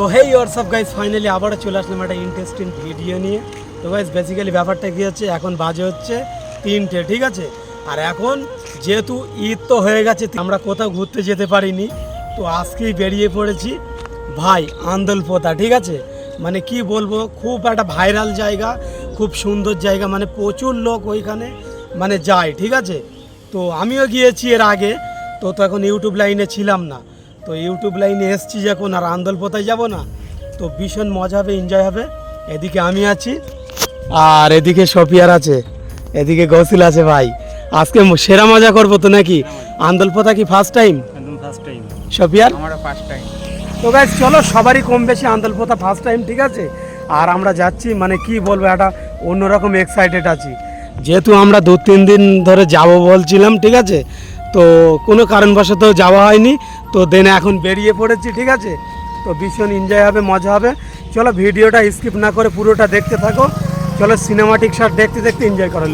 তো হেই WhatsApp guys finally আবারও চলে আসলাম একটা ইন্টারেস্টিং ভিডিও নিয়ে। তো গাইজ বেসিক্যালি ব্যাপারটা কী হচ্ছে, এখন বাজে হচ্ছে তিনটে, ঠিক আছে? আর এখন যেহেতু ঈদ তো হয়ে গেছে, আমরা কোথাও ঘুরতে যেতে পারিনি, তো আজকেই বেরিয়ে পড়েছি ভাই আন্দোলপোতা, ঠিক আছে? মানে কি বলব, খুব একটা ভাইরাল জায়গা, খুব সুন্দর জায়গা মানে প্রচুর লোক ওইখানে মানে যায়, ঠিক আছে? তো আমিও গিয়েছি এর আগে, তো তো এখন ইউটিউব লাইনে ছিলাম না। তো ইউটিউব লাইনে এসছি যখন আর আন্দোলপোতায় যাব না তো ভীষণ মজা হবে এনজয় হবে। এদিকে আমি আছি আর এদিকে সফিয়ার আছে এদিকে গৌসিল আছে ভাই। আজকে সেরা মজা করব তো নাকি? আন্দোলপোতা কি ফার্স্ট টাইম ফার্স্ট টাইম সফিয়ার? আমারও ফার্স্ট টাইম তো গাইজ চলো সবারই কম বেশি আন্দোলপোতা ফার্স্ট টাইম ঠিক আছে? আর আমরা যাচ্ছি মানে কি বলব একটা অন্যরকম এক্সাইটেড আছি। যেহেতু আমরা দু তিন দিন ধরে যাব বলছিলাম ঠিক আছে? তো কোনো কারণবশত যাওয়া হয়নি। তো দেন এখন বেরিয়ে পড়েছি, ঠিক আছে? তো ভীষণ এনজয় হবে, মজা হবে। চলো ভিডিওটা স্কিপ না করে পুরোটা দেখতে থাকো। চলো সিনেমাটিক শট দেখতে দেখতে এনজয় করো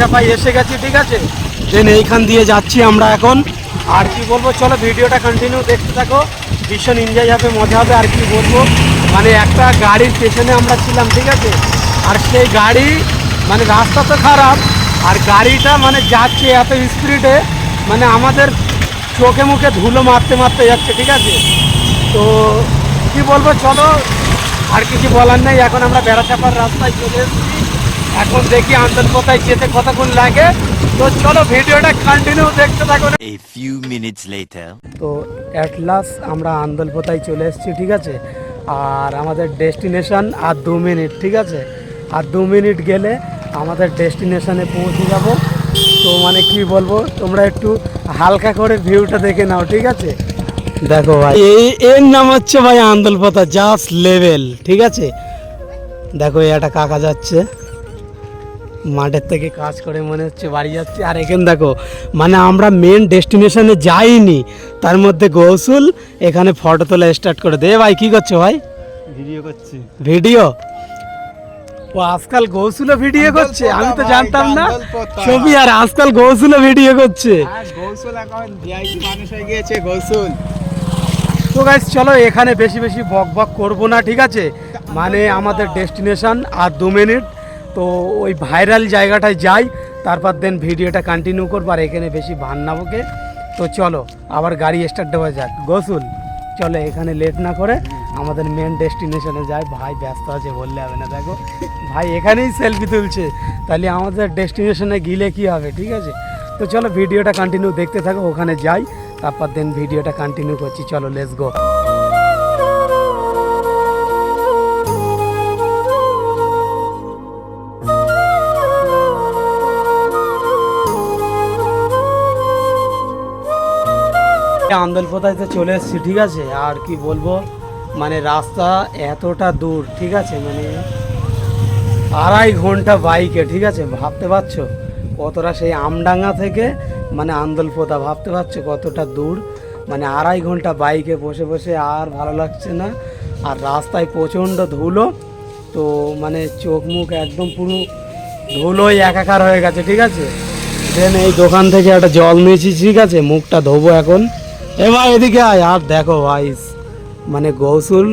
লে বেড়াচাপাই এসে গেছি, ঠিক আছে? দেন এইখান দিয়ে যাচ্ছি আমরা এখন। আর কি বলব, চলো ভিডিওটা কন্টিনিউ দেখতে থাকো। ভীষণ এনজয় হবে মজা হবে, আর কি বলব? মানে একটা গাড়ির পেছনে আমরা ছিলাম, ঠিক আছে? আর সেই গাড়ি মানে রাস্তা তো খারাপ, আর গাড়িটা মানে যাচ্ছে এত স্পিডে মানে আমাদের চোখে মুখে ধুলো মারতে মারতে যাচ্ছে, ঠিক আছে? তো কি বলব, চলো, আর কিছু বলার নেই, এখন আমরা বেড়াচাপার রাস্তায় চলে এসেছি। এখন দেখি আন্দোলপতায় যেতে কতক্ষণ লাগে। তো চলো ভিডিওটা কন্টিনিউ দেখতে থাকো A few minutes later. তো অ্যাট লাস্ট আমরা আন্দোলপতায় চলে এসেছি ঠিক আছে? আর আমাদের ডেস্টিনেশন আর দু মিনিট ঠিক আছে? আর দু মিনিট গেলে আমাদের ডেস্টিনেশনে পৌঁছে যাব। তো মানে কি বলব তোমরা একটু হালকা করে ভিউটা দেখে নাও ঠিক আছে? দেখো ভাই এই এর নাম হচ্ছে ভাই আন্দোলপতা জাস্ট লেভেল ঠিক আছে? দেখো একটা কাকা যাচ্ছে। মাঠের থেকে কাজ করে মনে হচ্ছে বাড়ি যাচ্ছে। আর এখানে দেখো মানে আমরা মেন ডেস্টিনেশনে যাইনি। তার মধ্যে গৌসুল এখানে ফটো তোলা স্টার্ট করে দে। ভাই কি করছ ভাই? ভিডিও করছি। ভিডিও ও আজকাল গৌসুলও ভিডিও করছে? আমি তো জানতাম না। ছবি আর আজকাল গৌসুলও ভিডিও করছে। আর গৌসল এখন ভিআইপি মানুষ হয়ে গিয়েছে গৌসল। তো গাইস চলো এখানে বেশি বেশি বক বক করব না ঠিক আছে? মানে আমাদের ডেস্টিনেশন আর দু মিনিট তো ওই ভাইরাল জায়গাটায় যাই, তারপর দেন ভিডিওটা কন্টিনিউ করব, আর এখানে বেশি ভান না বকে। তো চলো, আবার গাড়ি স্টার্ট দেওয়া যাক। গোসুল। চলো, এখানে লেট না করে আমাদের মেন ডেস্টিনেশনে যাই। ভাই ব্যস্ত আছে বললে হবে না, দেখো। ভাই এখানেই সেলফি তুলছে। তাহলে আমাদের ডেস্টিনেশনে গিলে কি হবে, ঠিক আছে? তো চলো, ভিডিওটা কন্টিনিউ দেখতে থাকো, ওখানে যাই। তারপর দেন ভিডিওটা কন্টিনিউ করছি। চলো লেটস গো আন্দোলপতাইতে চলে এসেছি, ঠিক আছে? আর কি বলব? মানে রাস্তা এতটা দূর, ঠিক আছে? মানে আড়াই ঘণ্টা বাইকে, ঠিক আছে? ভাবতে পারছ? কতটা সেই আমডাঙ্গা থেকে মানে আন্দোলপোতা, ভাবতে পারছ কতটা দূর? মানে আড়াই ঘণ্টা বাইকে বসে বসে আর ভালো লাগছে না। আর রাস্তায় প্রচণ্ড ধুলো, তো মানে চোখ মুখ একদম পুরো ধুলোই একাকার হয়ে গেছে, ঠিক আছে? দেন এই দোকান থেকে একটা জল নিয়েছি, ঠিক আছে? মুখটা ধোবো এখন। এ ভাই, এদিকে আয়। আর দেখো ভাই মানে গৌসুল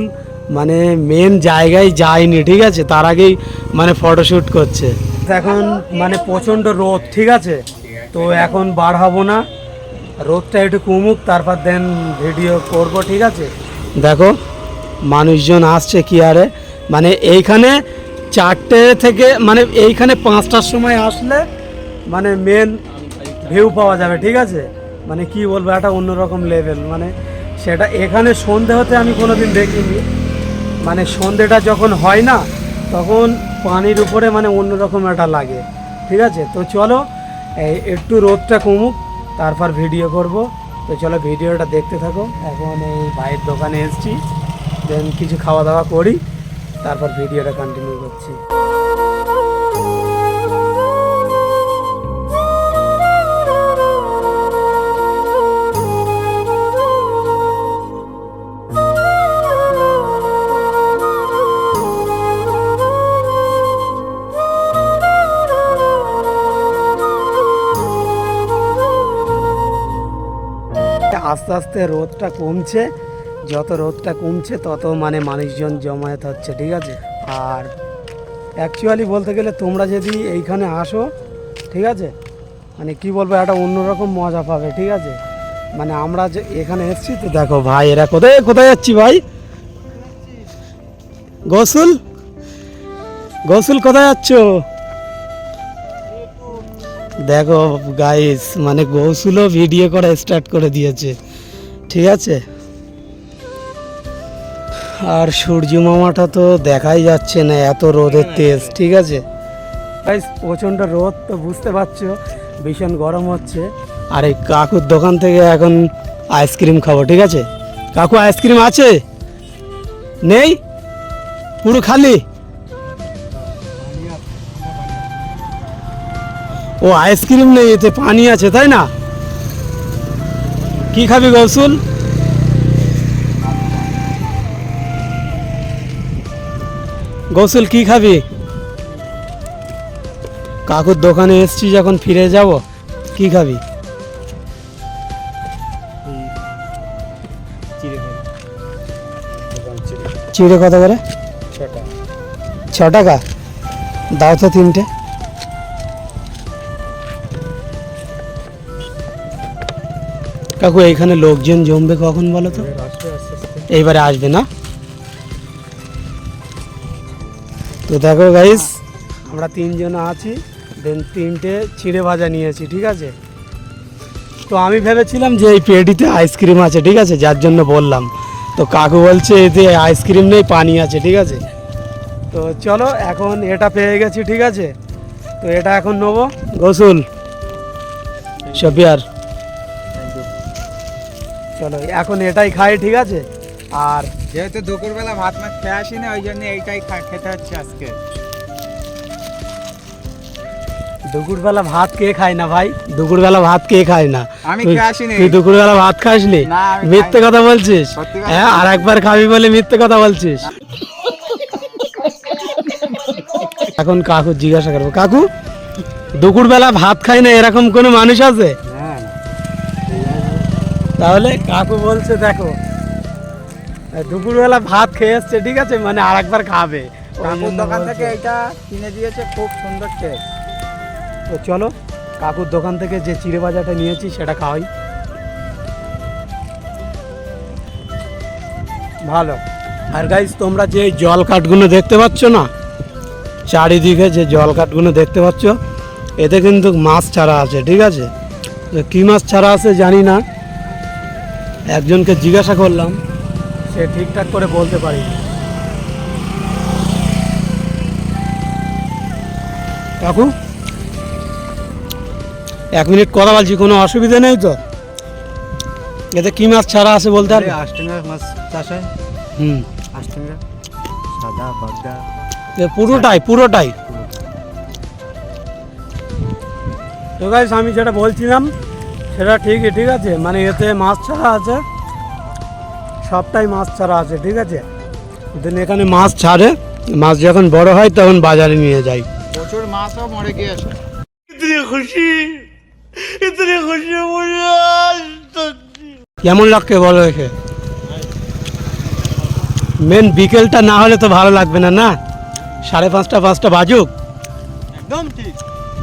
মানে মেন জায়গায় যায়নি, ঠিক আছে? তার আগেই মানে ফটোশ্যুট করছে। এখন মানে প্রচণ্ড রোদ, ঠিক আছে? তো এখন বার হব না। রোদটা একটু কমুক, তারপর দেন ভিডিও করব, ঠিক আছে? দেখো, মানুষজন আসছে কি আরে? মানে এইখানে চারটে থেকে মানে এইখানে পাঁচটার সময় আসলে মানে মেন ভিউ পাওয়া যাবে, ঠিক আছে? মানে কি বলব, একটা অন্যরকম লেভেল মানে সেটা এখানে সন্ধে হতে আমি কোনোদিন দেখিনি। মানে সন্ধেটা যখন হয় না, তখন পানির উপরে মানে অন্যরকম একটা লাগে। ঠিক আছে? তো চলো একটু রোদটা কমুক, তারপর ভিডিও করব। তো চলো ভিডিওটা দেখতে থাকো। এখন এই ভাইয়ের দোকানে এসছি। দেন কিছু খাওয়া দাওয়া করি, তারপর ভিডিওটা কন্টিনিউ করছি। আস্তে রোদটা কমছে, যত রোদটা কমছে তত মানে মানুষজন জমায়েত হচ্ছে, ঠিক আছে? আর অ্যাকচুয়ালি বলতে গেলে তোমরা যদি এইখানে আসো, ঠিক আছে? মানে কি বলব, একটা অন্যরকম মজা পাবে, ঠিক আছে? মানে আমরা যে এখানে এসেছি, তো দেখো ভাই, এরা কোথায় কোথায় যাচ্ছি ভাই? গোসুল? গোসুল কোথায় যাচ্ছ? দেখো গাইস মানে গোসুলও ভিডিও করা স্টার্ট করে দিয়েছে। ঠিক আছে? আর সূর্য মামাটা তো দেখাই যাচ্ছে না এত রোদের তেজ ঠিক আছে? গাইস প্রচণ্ড রোদ তো বুঝতে পারছ ভীষণ গরম হচ্ছে। আর এই কাকুর দোকান থেকে এখন আইসক্রিম খাব ঠিক আছে? কাকু আইসক্রিম আছে? নেই? পুরো খালি? ও আইসক্রিম নেই এতে পানি আছে তাই না? কি খাবি গৌসুল? গৌসুল কি খাবি? কাকুর দোকানে এসছি যখন ফিরে যাব কি খাবি? চিড়ে কত করে ছ টাকা দাও তো তিনটে। কাকু এইখানে লোকজন জমবে কখন বলো তো? এইবারে আসবে না? তো দেখো গাইস আমরা তিনজন আছি দেন তিনটে চিড়ে ভাজা নিয়েছি, ঠিক আছে? তো আমি ভেবেছিলাম যে এই পেটিতে আইসক্রিম আছে, ঠিক আছে? যার জন্য বললাম। তো কাকু বলছে এতে আইসক্রিম নেই, পানি আছে, ঠিক আছে? তো চলো, এখন এটা পেয়ে গেছি, ঠিক আছে? তো এটা এখন নেব। গোসুল। শফিয়ার চলো এখন এটাই খাই ঠিক আছে? আর যেহেতু দুপুরবেলা ভাত মাছ খেয়ে আসি না ওই জন্য এইটাই খেতে হচ্ছে আজকে। দুপুরবেলা ভাত কে খায় না ভাই? দুপুরবেলা ভাত কে খায় না? আমি তুই- দুপুরবেলা ভাত খাসনি? মিথ্যে কথা বলছিস? হ্যাঁ আর একবার খাবি বলে মিথ্যে কথা বলছিস? এখন কাকু জিজ্ঞাসা করব কাকু দুপুরবেলা ভাত খায় না এরকম কোনো মানুষ আছে? তাহলে কাকু বলছে দেখো দুপুরবেলা ভাত খেয়ে এসছে ঠিক আছে? মানে আর একবার খাবে কাকুর দোকান থেকে এটা কিনে দিয়েছে খুব সুন্দর টেস্ট তো চলো কাকুর দোকান থেকে যে চিড়ে ভাজাটা নিয়েছি সেটা খাওয়াই। ভালো। আর গাইজ তোমরা যে জল কাঠগুলো দেখতে পাচ্ছ না চারিদিকে যে জল কাঠগুলো দেখতে পাচ্ছ এতে কিন্তু মাছ ছাড়া আছে ঠিক আছে? কী মাছ ছাড়া আছে জানি না। একজনকে জিজ্ঞাসা করলাম সে ঠিকঠাক করে বলতে পারি কাকু? এক মিনিট কথা বলছি কোনো অসুবিধা নেই তো? এতে কি মাছ ছাড়া আছে বলতে পারবে আষ্টঙ্গা মাছ চাষ হয়? হুম। আষ্টঙ্গা সাদা বাগদা। পুরোটাই পুরোটাই। তো গাইস আমি যেটা বলছিলাম সেটা ঠিকই ঠিক আছে? মানে এতে মাছ ছাড়া আছে সবটাই মাছ ছাড়া আছে ঠিক আছে? দেন এখানে মাছ ছাড়ে মাছ যখন বড় হয় তখন বাজারে নিয়ে যাই প্রচুর মাছও মরে গিয়েছে। কেমন লাগছে বলো দেখে মেন বিকেলটা না হলে তো ভালো লাগবে না না? সাড়ে পাঁচটা পাঁচটা বাজুক? একদম ঠিক।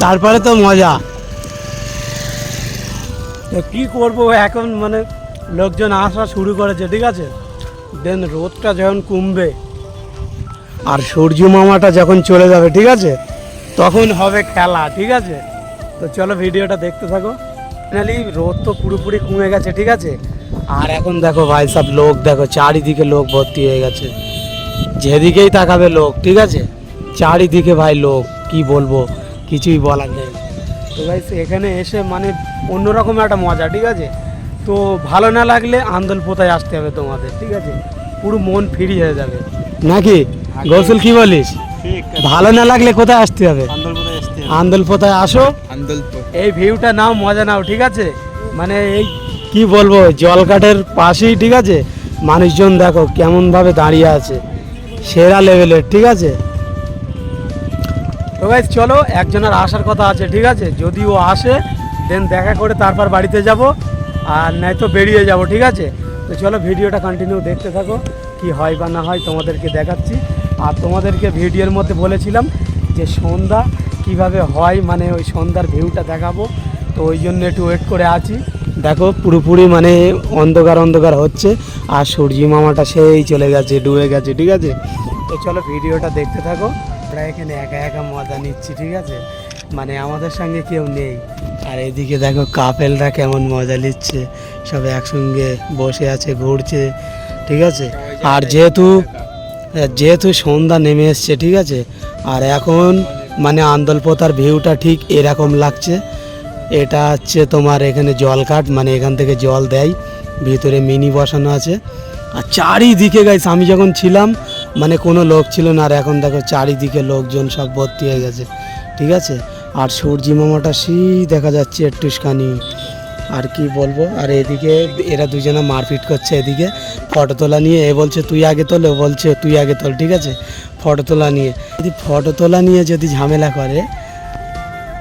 তারপরে তো মজা। কি করব এখন মানে লোকজন আসা শুরু করেছে, ঠিক আছে? দেন রোদটা যখন কমবে আর সূর্য মামাটা যখন চলে যাবে, ঠিক আছে? তখন হবে খেলা, ঠিক আছে? তো চলো ভিডিওটা দেখতে থাকো। ফাইনালি রোদ তো পুরোপুরি কমে গেছে, ঠিক আছে? আর এখন দেখো ভাই সব লোক, দেখো চারিদিকে লোক ভর্তি হয়ে গেছে। যেদিকেই তাকাবে লোক, ঠিক আছে? চারিদিকে ভাই লোক, কি বলব? কিছুই বলার নেই। তো ভাই এখানে এসে মানে অন্যরকম একটা মজা ঠিক আছে? তো ভালো না লাগলে আন্দোল পোতায় আসতে হবে তোমাদের ঠিক আছে? পুরো মন ফ্রি হয়ে যাবে। নাকি? গৌসল কি বলিস? ঠিক ভালো না লাগলে কোথায় আসতে হবে? আন্দোল পোতায় আসো। এই ভিউটা নাও মজা নাও ঠিক আছে? মানে এই কি বলব জলকাঠের পাশেই ঠিক আছে? মানুষজন দেখো কেমন ভাবে দাঁড়িয়ে আছে সেরা লেভেলের ঠিক আছে? তো ভাই চলো, একজনের আসার কথা আছে, ঠিক আছে? যদি ও আসে দেন দেখা করে তারপর বাড়িতে যাব, আর নাই তো বেরিয়ে যাব, ঠিক আছে? তো চলো, ভিডিওটা কন্টিনিউ দেখতে থাকো, কি হয় বা না হয় তোমাদেরকে দেখাচ্ছি। আর তোমাদেরকে ভিডিওর মধ্যে বলেছিলাম যে সন্ধ্যা কীভাবে হয় মানে ওই সন্ধ্যার ভিউটা দেখাবো। তো ওই জন্য একটু ওয়েট করে আছি। দেখো, পুরোপুরি মানে অন্ধকার অন্ধকার হচ্ছে, আর সূর্যি মামাটা সেই চলে গেছে, ডুবে গেছে, ঠিক আছে? তো চলো, ভিডিওটা দেখতে থাকো। আমরা এখানে একা একা মজা নিচ্ছি, ঠিক আছে? মানে আমাদের সঙ্গে কেউ নেই। আর এদিকে দেখো কাপেলরা কেমন মজা নিচ্ছে। সব একসঙ্গে বসে আছে, ঘুরছে, ঠিক আছে? আর যেহেতু যেহেতু সন্ধ্যা নেমে এসছে, ঠিক আছে? আর এখন মানে আন্দলপোতার ভিউটা ঠিক এরকম লাগছে। এটা হচ্ছে তোমার এখানে জল কাট মানে এখান থেকে জল দেয়। ভিতরে মিনি বসানো আছে। আর চারিদিকে গাইস আমি যখন ছিলাম মানে কোনো লোক ছিল না, আর এখন দেখো চারিদিকে লোকজন সব ভর্তি হয়ে গেছে, ঠিক আছে? আর সূর্যি মামাটা সেই দেখা যাচ্ছে একটুখানি আর কি বলব? আর এদিকে এরা দুজনে মারপিট করছে এদিকে ফটো তোলা নিয়ে। এ বলছে, তুই আগে তোল। ও বলছে, তুই আগে তোল, ঠিক আছে? ফটো তোলা নিয়ে। যদি ফটো তোলা নিয়ে যদি ঝামেলা করে,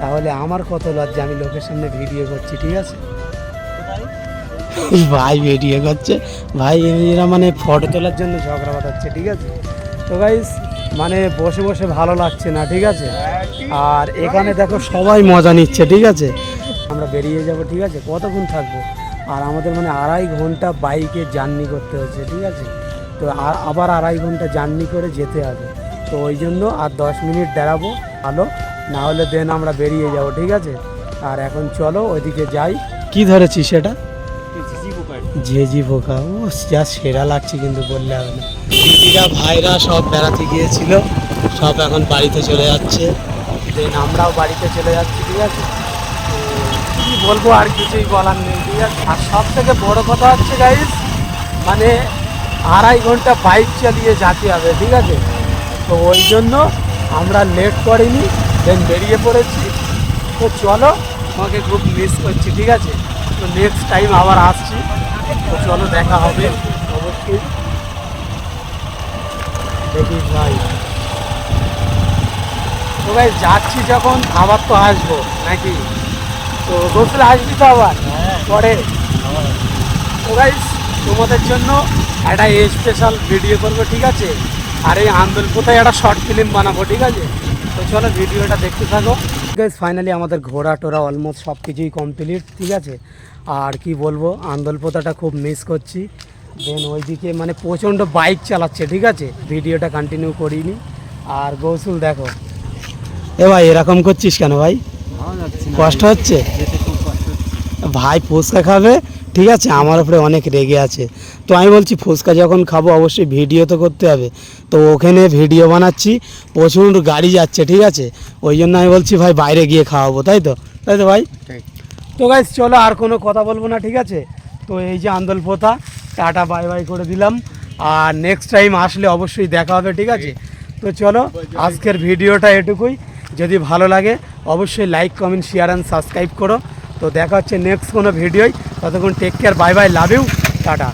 তাহলে আমার কত লজ্জা, আমি লোকের সামনে ভিডিও করছি, ঠিক আছে? ভাই ভিডিও করছে ভাই, এরা মানে ফটো তোলার জন্য ঝগড়া বাঁধাচ্ছে, ঠিক আছে? তো গাইস মানে বসে বসে ভালো লাগছে না, ঠিক আছে? আর এখানে দেখো সবাই মজা নিচ্ছে, ঠিক আছে? আমরা বেরিয়ে যাব, ঠিক আছে? কতক্ষণ থাকব? আর আমাদের মানে আড়াই ঘণ্টা বাইকে জার্নি করতে হচ্ছে, ঠিক আছে? তো আবার আড়াই ঘণ্টা জার্নি করে যেতে হবে। তো ওই জন্য আর দশ মিনিট দাঁড়াবো, ভালো? না হলে দেন আমরা বেরিয়ে যাব, ঠিক আছে? আর এখন চলো, ওইদিকে যাই। কি ধরেছি সেটা? ঝেঝি পোকা ও যা সেরা লাগছে কিন্তু বললে হবে না। দিদিরা ভাইরা সব বেড়াতে গিয়েছিল, সব এখন বাড়িতে চলে যাচ্ছে। দেন আমরাও বাড়িতে চলে যাচ্ছি, ঠিক আছে? কি বলব আর কিছুই বলার নেই, ঠিক আছে? আর সব থেকে বড়ো কথা হচ্ছে গাইস মানে আড়াই ঘণ্টা বাইক চালিয়ে যেতে হবে, ঠিক আছে? তো ওই জন্য আমরা লেট করিনি দেন বেরিয়ে পড়েছি। তো চলো, তোমাকে খুব মিস করছি, ঠিক আছে? তো নেক্সট টাইম আবার আসছি। তো চলো দেখা হবে। অবশ্যই। দেখি ভাই। তো ভাই যাচ্ছি যখন আবার তো আসব নাকি? তো গোসল আসবি তো আবার? পরে। তো গাইস তোমাদের জন্য একটা স্পেশাল ভিডিও করব ঠিক আছে? আর এই আন্দোলন কোথায় একটা শর্ট ফিল্ম বানাবো ঠিক আছে? তো চলো ভিডিওটা দেখতে থাকো। গাইস ফাইনালি আমাদের ঘোরা টোরা অলমোস্ট সব কিছুই কমপ্লিট ঠিক আছে? আর কি বলব আন্দোলপোতাটা খুব মিস করছি। দেন ওইদিকে মানে প্রচণ্ড বাইক চালাচ্ছে ঠিক আছে? ভিডিওটা কন্টিনিউ করিনি। আর গৌসুল দেখো। এ ভাই এরকম করছিস কেন ভাই? কষ্ট হচ্ছে। ভাই ফুচকা খাবে ঠিক আছে আমার উপরে অনেক রেগে আছে। তো আমি বলছি ফুচকা যখন খাব অবশ্যই ভিডিও তো করতে হবে। তো ওখানে ভিডিও বানাচ্ছি প্রচুর গাড়ি যাচ্ছে ঠিক আছে? ওই জন্য আমি বলছি ভাই বাইরে গিয়ে খাওয়াবো। তাই তো? তাই তো ভাই? তো গাইজ চলো আর কোনো কথা বলব না ঠিক আছে? তো এই যে আন্দোল পোতা টাটা বাই বাই করে দিলাম। আর নেক্সট টাইম আসলে অবশ্যই দেখা হবে ঠিক আছে? তো চলো আজকের ভিডিওটা এটুকুই। যদি ভালো লাগে অবশ্যই like comment share and subscribe করো। তো দেখা হচ্ছে নেক্সট কোনো ভিডিওয়। ততক্ষণ take care bye bye love you tata.